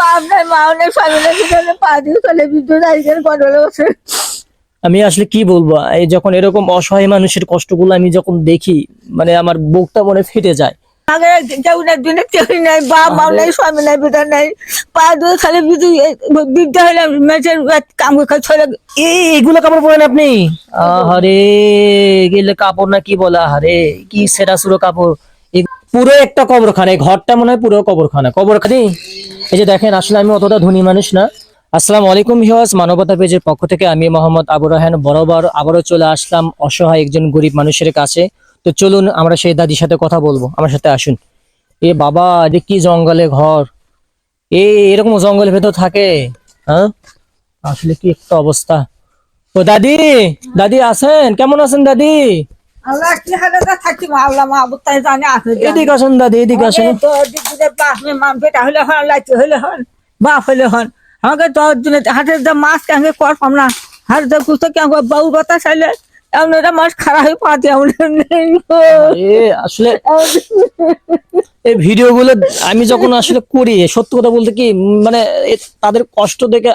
বাপ নাই মা স্বামী নাই পা দিয়ে চলে বিদ্যুৎ আইসেন কন্ট্রোলে বসে আমি আসলে কি বলব এই যখন এরকম অসহায় মানুষের কষ্টগুলো আমি যখন দেখি মানে আমার বুকটা মনে ফেটে যায়। আগে কেউ না দিনে কেউ নাই বাপ মা নাই স্বামী নাই পিতা নাই। পা দিয়ে চলে বিদ্যুৎ বিদ্যা হলে কাম এই এগুলো কাপড় পরেন আপনি? আরে এগুলো কাপড় না কি বলা আরে কি সেরা সুরো কাপড়। পুরো একটা কবরখানা ঘরটা মনে হয় পুরো কবরখানা। কবরখানি? এই যে দেখেন, আসলে আমি অতটা ধনী মানুষ না। আসসালামু আলাইকুম ভিউয়ার্স, মানবতা পেজের পক্ষ থেকে আমি মোহাম্মদ আবু রাহান বরাবর আবারও চলে আসলাম অসহায় একজন গরিব মানুষের কাছে। তো চলুন আমরা সেই দাদির সাথে কথা বলব। আমার সাথে আসুন। এ বাবা এটা কি জঙ্গলে ঘর? এ, এরকম জঙ্গলের ভেতর থাকে। হ্যাঁ? আসলে কি একটা অবস্থা। ও দাদি দাদি আছেন? কেমন আছেন দাদি? আল্লাহ কি হালে থাকি মা আল্লাহ মা তাই জানে আছে এদিকে আসুন দাদি এদিকে আসুন। তো দিদিদের বাপ মে বেটা হলে হন লাইতে হলে হন বাপ হলে হন। আমাকে তো দিনে হাতের দা মাছ কেন কর পাম না। হাতের দা কুস্তো কেন বউ কথা চাইলে এমন এটা মাছ খারাপ হয়ে পাতে এমন এ আসলে এই ভিডিও গুলো আমি যখন আসলে করি সত্য কথা বলতে কি মানে তাদের কষ্ট দেখে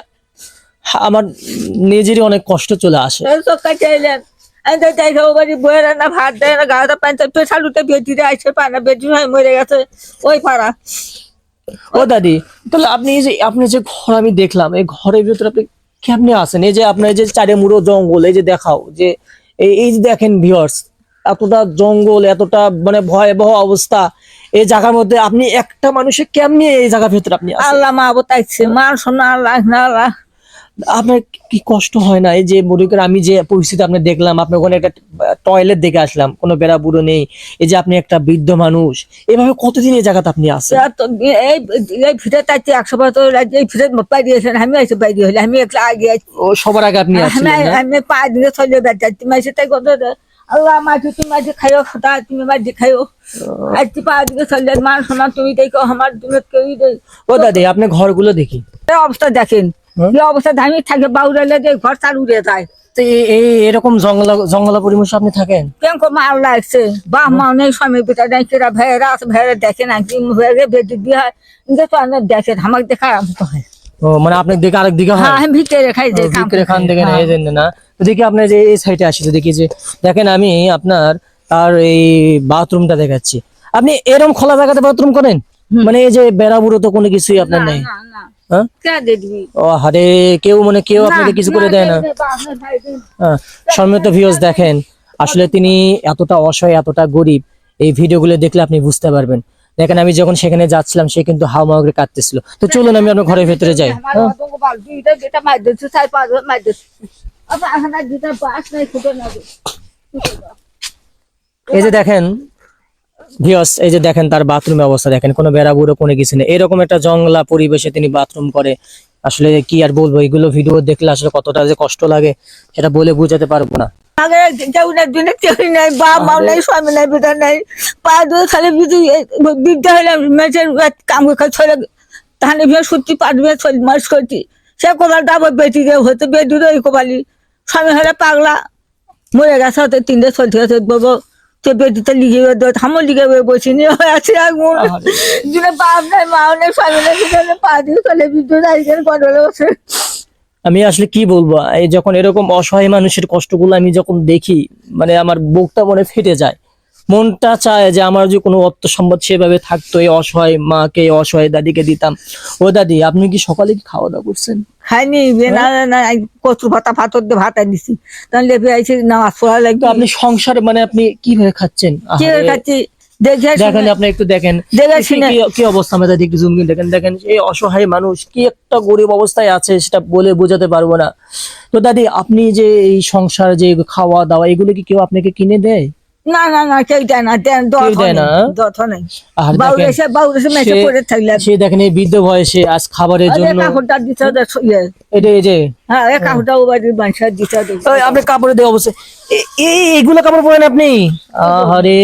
আমার নিজেরই অনেক কষ্ট চলে আসে। তো চাই বাড়ি বইয়ের না ভাত দেয় না গাড়িতে পাঞ্চার পেশা লুটে বেটিতে আসে পায় না বেটি হয় মরে গেছে। ওই পাড়া। ও দাদি তাহলে আপনি এই যে আপনি যে ঘর আমি দেখলাম এই ঘরের ভিতরে আপনি কেমনে আছেন? এই যে আপনার যে চারে মুড়ো জঙ্গল এই যে দেখাও যে এই যে দেখেন ভিউয়ার্স এতটা জঙ্গল এতটা মানে ভয়াবহ অবস্থা এই জায়গার মধ্যে আপনি একটা মানুষের কেমনি এই জায়গার ভিতরে আপনি আল্লাহ মা বতাইছে মান শোনা আল্লাহ না আল্লাহ। আপনার কি কষ্ট হয় না? এই যে মনে করেন আমি যে পরিস্থিতি আপনি দেখলাম আপনার ওখানে একটা টয়লেট দেখে আসলাম কোনো বেড়া বুড়ো নেই এই যে আপনি একটা বৃদ্ধ মানুষ এভাবে কতদিন এই জায়গাতে আপনি আছেন? তা এই এই ভিড়ে তাইতে একশো বছর এই ভিড়ে পাই দিয়েছেন আমি আইসে পাই দিয়ে আমি একলা আগে ও সবার আগে আপনি আছেন আমি আমি পা দিয়ে চলে বেড়াচ্ছি তুমি এসে তাই কত আল্লাহ মাঝে তুমি মাঝে খাইও খোদা তুমি মাঝে খাইও। আজ তুই পা দিয়ে চলে মান শোনা তুমি দেখো আমার তুমি কেউ দেই ও দাদি আপনি ঘরগুলো দেখি। অবস্থা দেখেন হ্যাঁ? অবস্থা আমি থাকে বাউরালে যে ঘর চাল উড়ে যায়। তো এরকম জঙ্গলা জঙ্গলা পরিবেশে আপনি থাকেন? কেন লাগছে? মা নেই স্বামী পিতা নেই কেরা ভেড়া আছে ভেড়া দেখে না কি ভেড়ে বেদি দিয়ে হয়। কিন্তু তো অনেক দেখেন আমাকে দেখা আরম্ভ হয়। ও মানে আপনি দিকে আরেক দিকে হয়? হ্যাঁ আমি ভিতরে খাই খান এই জন্য না তো দেখি আপনি যে এই সাইডে আসি তো দেখি যে দেখেন আমি আপনার তার এই বাথরুমটা দেখাচ্ছি। আপনি এরকম খোলা জায়গাতে বাথরুম করেন? মানে এই যে বেড়া বুড়ো তো কোনো কিছুই আপনার নেই? হ্যাঁ? ও হারে কেউ মানে কেউ আপনাকে কিছু করে দেয় না। হ্যাঁ সম্মিলিত ভিউজ দেখেন আসলে তিনি এতটা অসহায় এতটা গরিব এই ভিডিওগুলো দেখলে আপনি বুঝতে পারবেন। দেখেন আমি যখন সেখানে যাচ্ছিলাম সে কিন্তু হাওয়া করে কাঁদতেছিল। তো চলুন আমি আপনার ঘরের ভেতরে যাই। না এই যে দেখেন ভিউস এই যে দেখেন তার বাথরুমের অবস্থা দেখেন, কোনো বেড়া বুড়ো, কোনো কিছু নেই। এরকম একটা জঙ্গলা পরিবেশে তিনি বাথরুম করে। আসলে কি আর বলব, এগুলো ভিডিও দেখলে আসলে কতটা যে কষ্ট লাগে, সেটা বলে বোঝাতে পারব না। নাই নাই স্বামী নাই পা খালি বিদ্যা হলে তাহলে সত্যি দাবো বেটি ওই কোবালি স্বামী হলে পাগলা, মরে গেছে তিনটে চলতে গেছে সে দিতে লিখে থামো লিখে বসে হয়ে আছে আগুন দিনে বাপ নাই মা নাই স্বামী নাই পিতা নাই পা দিয়ে চলে বিদ্যুৎ আইসেন কন্ট্রোলে বসে আমি আসলে কি বলব এই যখন এরকম অসহায় মানুষের কষ্টগুলো আমি যখন দেখি মানে আমার বুকটা মনে ফেটে যায় মনটা চায় যে আমার যে কোনো অর্থ সম্পদ সেভাবে থাকতো এই অসহায় মাকে অসহায় দাদিকে দিতাম। ও দাদি আপনি কি সকালে কি খাওয়া দাওয়া করছেন? খাইনি না না ভাতা ভাতা তখন লেপে লাগবে। আপনি সংসারে মানে আপনি কীভাবে খাচ্ছেন? কি খাচ্ছি? দেখেন আপনি একটু দেখেন। দেখে কি- অবস্থা? আমাদের একটু জুম দেখেন। দেখেন এই অসহায় মানুষ কি একটা গরিব অবস্থায় আছে সেটা বলে বোঝাতে পারব না। তো দাদি আপনি যে এই সংসার যে খাওয়া দাওয়া এগুলো কি কেউ আপনাকে কিনে দেয়? না না না কেউ দেয় না দেন কেউ দেয় না? নেই আর মেসে পড়ে থাকলে সে দেখেন এই বৃদ্ধ বয়সে আজ খাবারের জন্য কাকুরটা দিতে হবে এটা এই যে হ্যাঁ এ কাকুরটা ও বাড়ির দিতে হবে আপনি কাপড়ে দেওয়া অবশ্যই। এই এগুলো কাপড় পরেন আপনি? আহারে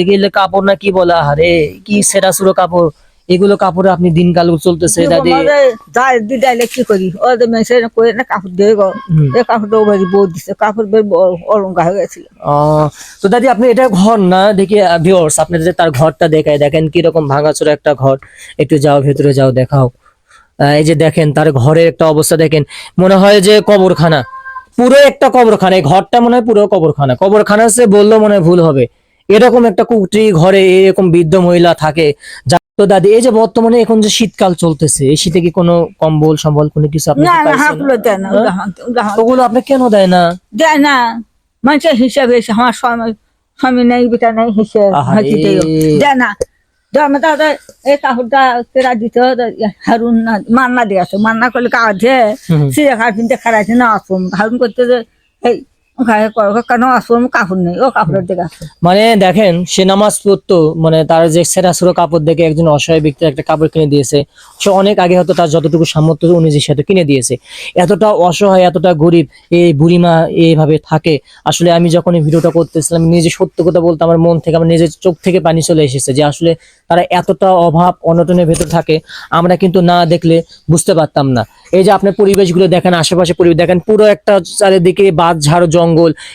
এগুলো কাপড় না কি বলা? আহারে কি সেরা সুরো কাপড়? এগুলো কাপড়ে আপনি দিনকাল চলতেছে দাদি যাই দিদাইলে কি করি? ও যে মেসে করে না কাপড় দিয়ে গো। এ কাকুরটা ও বাড়ি বউ দিছে কাপড় বের অলঙ্কা হয়ে গেছিল। তো দাদি আপনি এটা ঘর না? দেখি ভিউয়ার্স আপনি যে তার ঘরটা দেখায় দেখেন কি রকম ভাঙাচোরা একটা ঘর। একটু যাও ভেতরে যাও দেখাও। এই যে দেখেন তার ঘরের একটা অবস্থা দেখেন। মনে হয় যে কবরখানা। পুরো একটা কবরখানা। এই ঘরটা মনে হয় পুরো কবরখানা। কবরখানা সে বললেও মনে হয় ভুল হবে। এরকম একটা কুটি ঘরে এরকম বৃদ্ধ মহিলা থাকে তো দাদি এই যে বর্তমানে এখন যে শীতকাল চলতেছে এই শীতে কি কোনো কম্বল সম্বল কোনো কিছু আপনি না না পাইছেন? দেয় না ওগুলো হাঁক- ওগুলো আপনি কেন দেয় না? দেয় না মানুষের হিসাবে আমার স্বামী স্বামী নেই বেটা নেই হিসেবে দেয় না তাহলে এই কাপড়টা কেরা দিতে হারুন না মান্না দিয়ে আসো মান্না করলে হুম। সিরে খার কিনতে খারাইছে না আসুন হারুন করতে যে এই মানে দেখেন, সে নামাজ পড়তো মানে তার যে সেরা সুরো কাপড় দেখে একজন অসহায় ব্যক্তি একটা কাপড় কিনে দিয়েছে। সে অনেক আগে হয়তো তার যতটুকু সামর্থ্য অনুযায়ী সে হয়তো কিনে দিয়েছে। এতটা অসহায়, এতটা গরিব, এই বুড়িমা এইভাবে থাকে। আসলে আমি যখন এই ভিডিওটা করতেছিলাম, নিজে সত্য কথা বলতে আমার মন থেকে, আমার নিজের চোখ থেকে পানি চলে এসেছে যে আসলে তারা এতটা অভাব, অনটনের ভেতর থাকে। আমরা কিন্তু না দেখলে বুঝতে পারতাম না। এই যে আপনার পরিবেশগুলো দেখেন, আশেপাশে পরিবেশ দেখেন পুরো একটা চারিদিকে বাদ ঝাড় জঙ্গল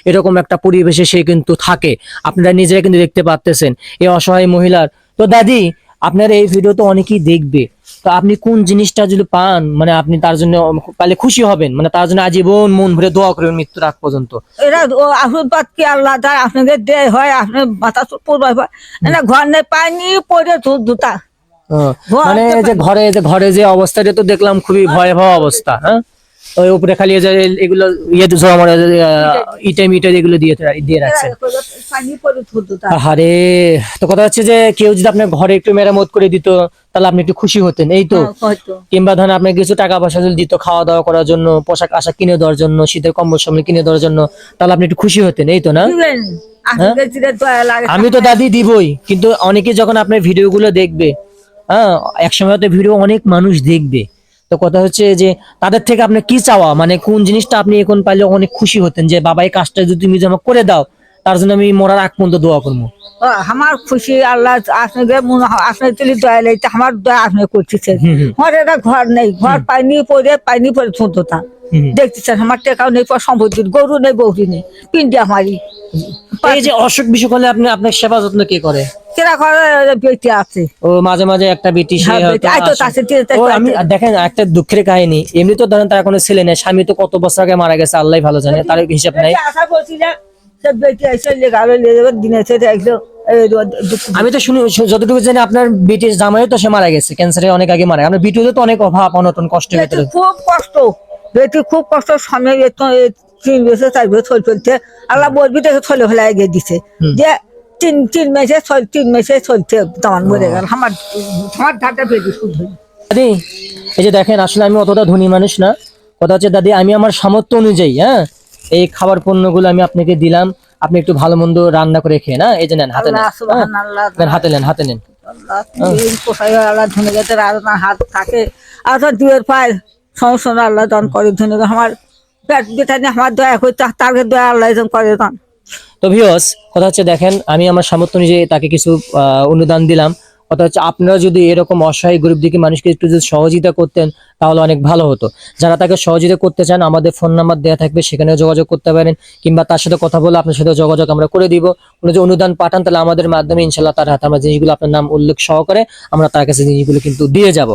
এরকম একটা পরিবেশে সে কিন্তু থাকে। আপনারা নিজেরা কিন্তু দেখতে পারতেছেন এই অসহায় মহিলার। তো দাদি আপনার এই ভিডিও তো অনেকেই দেখবে। তো আপনি কোন জিনিসটা যদি পান মানে আপনি তার জন্য পালে খুশি হবেন মানে তার জন্য আজীবন মন ভরে দোয়া করবেন মৃত্যুর আগ পর্যন্ত। এরা আশীর্বাদ কি আল্লাহ দেয়? আপনাকে দেয় হয় আপনার মাথা পড়বে হয়। না ঘর নেই পানি পড়ে তো দুটা মানে যে ঘরে যে ঘরে যে অবস্থাটা তো দেখলাম খুবই ভয়াবহ অবস্থা হ্যাঁ? ওই উপরে খালি এগুলো ইয়ে জমা মানে ইটে মিটে এগুলো দিয়ে দিয়ে রাখছে। আরে তো কথা হচ্ছে যে কেউ যদি আপনার ঘরে একটু মেরামত করে দিত তাহলে আপনি একটু খুশি হতেন এই তো। হ্যাঁ, কিংবা ধরেন আপনার কিছু টাকা পয়সা যদি দিত খাওয়া দাওয়া করার জন্য পোশাক আশাক কিনে দেওয়ার জন্য শীতের কম্বল সম্বল কিনে দেওয়ার জন্য তাহলে আপনি একটু খুশি হতেন এই তো না? লাগে আমি তো দাদি দিবই কিন্তু অনেকে যখন আপনার ভিডিওগুলো দেখবে হ্যাঁ একসময় তো ভিডিও অনেক মানুষ দেখবে। তো কথা হচ্ছে যে তাদের থেকে আপনি কি চাওয়া? মানে কোন জিনিসটা আপনি এখন পাইলে অনেক খুশি হতেন যে বাবা এই কাজটা যদি তুমি আমাকে করে দাও তার জন্য আমি মরার আগ পর্যন্ত দোয়া করব। আমার খুশি আল্লাহ আপনাকে মনে আপনার তুলি দয়া লাগছে আমার দয়া আপনি করতেছেন। আমার এটা ঘর নেই ঘর পাইনি পড়ে পাইনি শুনতো হুম। দেখতেছেন আমার টেকাও নেই পর সম্পত্তির গরু নেই বৌরি নেই পিন্ডি আমারই এই যে অসুখ বিসুখ হলে আপনি আপনার সেবা যত্ন কে করে? কেরা ঘরে বেটি আছে? ও মাঝে মাঝে একটা বেটি সে হ্যাঁ, হয়তো বেটি। আয় তো আসে। তাছে তীরে তাই ও, তো আমি দেখেন একটা দুঃখের কাহিনী। এমনি তো ধরেন তার কোনো ছেলে নেই স্বামী তো কত বছর আগে মারা গেছে আল্লাহ ভালো জানে তার হিসাব নাই। আশা বেটি আমি তো শুনি যতটুকু জানি আপনার বিটির জামাইও তো সে মারা গেছে ক্যান্সারে অনেক আগে মারা আমার বিটুতে তো অনেক অভাব অনটন কষ্ট বেটি খুব কষ্ট বেটি খুব কষ্ট সামনে এ তিন বছর চার বছর চল চলছে আল্লাহ বলবি চলে ফেলে দিছে। যে তিন তিন মাসে চল তিন মাসে চলছে মরে গেল। আমার আমার ধারটা বেটি শুধু দাদি এই যে দেখেন আসলে আমি অতটা ধনী মানুষ না। কথা হচ্ছে দাদি আমি আমার সামর্থ্য অনুযায়ী হ্যাঁ এই খাবার পণ্যগুলো আমি আপনাকে দিলাম। আপনি একটু ভালো মন্দ রান্না করে খেয়ে না? এই যে নেন হাতে নেন। হ্যাঁ? হাতে নেন হাতে নেন। না হাত থাকে। আর দুয়ের সমস্যা আল্লাহ দান করে ধনে। আমার পেট বেটা আমার দয়া করতে তার দয়া আল্লাহ করে দান। তো ভিওস কথা হচ্ছে দেখেন, আমি আমার সামর্থ্য অনুযায়ী তাকে কিছু অনুদান দিলাম। কথা হচ্ছে আপনারা যদি এরকম অসহায় গরিব দিকে মানুষকে একটু যদি সহযোগিতা করতেন, তাহলে অনেক ভালো হতো। যারা তাকে সহযোগিতা করতে চান, আমাদের ফোন নাম্বার দেওয়া থাকবে সেখানে যোগাযোগ করতে পারেন, কিংবা তার সাথে কথা বলে আপনার সাথে যোগাযোগ আমরা করে দিব। কোনো যে অনুদান পাঠান, তাহলে আমাদের মাধ্যমে ইনশাল্লাহ তার হাতে আমরা জিনিসগুলো আপনার নাম উল্লেখ সহকারে আমরা তার কাছে জিনিসগুলো কিন্তু দিয়ে যাব।